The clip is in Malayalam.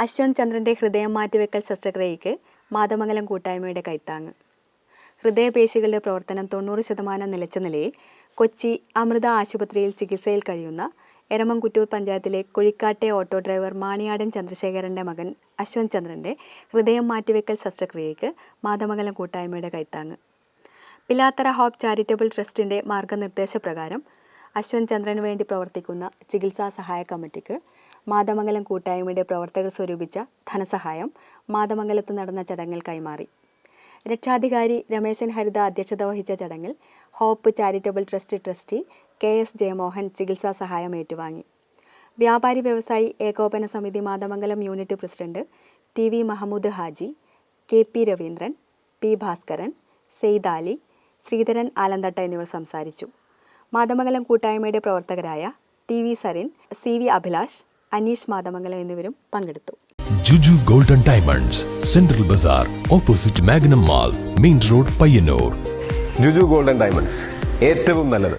അശ്വന്ത് ചന്ദ്രന്റെ ഹൃദയം മാറ്റിവെക്കൽ ശസ്ത്രക്രിയയ്ക്ക് മാതമംഗലം കൂട്ടായ്മയുടെ കൈത്താങ്ങ്. ഹൃദയപേശികളുടെ പ്രവർത്തനം തൊണ്ണൂറ് ശതമാനം നിലച്ച നിലയിൽ കൊച്ചി അമൃത ആശുപത്രിയിൽ ചികിത്സയിൽ കഴിയുന്ന എരമംകുറ്റൂർ പഞ്ചായത്തിലെ കുഴിക്കാട്ടെ ഓട്ടോ ഡ്രൈവർ മാണിയാടൻ ചന്ദ്രശേഖരന്റെ മകൻ അശ്വന്ത് ചന്ദ്രന്റെ ഹൃദയം മാറ്റിവെക്കൽ ശസ്ത്രക്രിയയ്ക്ക് മാതമംഗലം കൂട്ടായ്മയുടെ കൈത്താങ്ങ്. പിലാത്തറ ഹോപ്പ് ചാരിറ്റബിൾ ട്രസ്റ്റിന്റെ മാർഗനിർദ്ദേശപ്രകാരം അശ്വന്ത് ചന്ദ്രന് വേണ്ടി പ്രവർത്തിക്കുന്ന ചികിത്സാ സഹായ കമ്മിറ്റിക്ക് മാതമംഗലം കൂട്ടായ്മയുടെ പ്രവർത്തകർ സ്വരൂപിച്ച ധനസഹായം മാതമംഗലത്ത് നടന്ന ചടങ്ങിൽ കൈമാറി. രക്ഷാധികാരി രമേശൻ ഹരിത അധ്യക്ഷത വഹിച്ച ചടങ്ങിൽ hope charitable trust trustee K S Jayamohan ചികിത്സാ സഹായം ഏറ്റുവാങ്ങി. വ്യാപാരി വ്യവസായി ഏകോപന സമിതി Mathamangalam unit president T V Mahamood Haji K P Raveendran P Bhaskaran Saidali Sreedharan Alanthatta എന്നിവർ സംസാരിച്ചു. മാതമംഗലം കൂട്ടായ്മയുടെ പ്രവർത്തകരായ T V Sarin C V Abhilash Aneesh Mathamangalam എന്നിവരും പങ്കെടുത്തു. Juju golden diamonds central bazaar opposite Magnum mall main road Payyanur. Juju golden diamonds ഏറ്റവും നല്ലത്.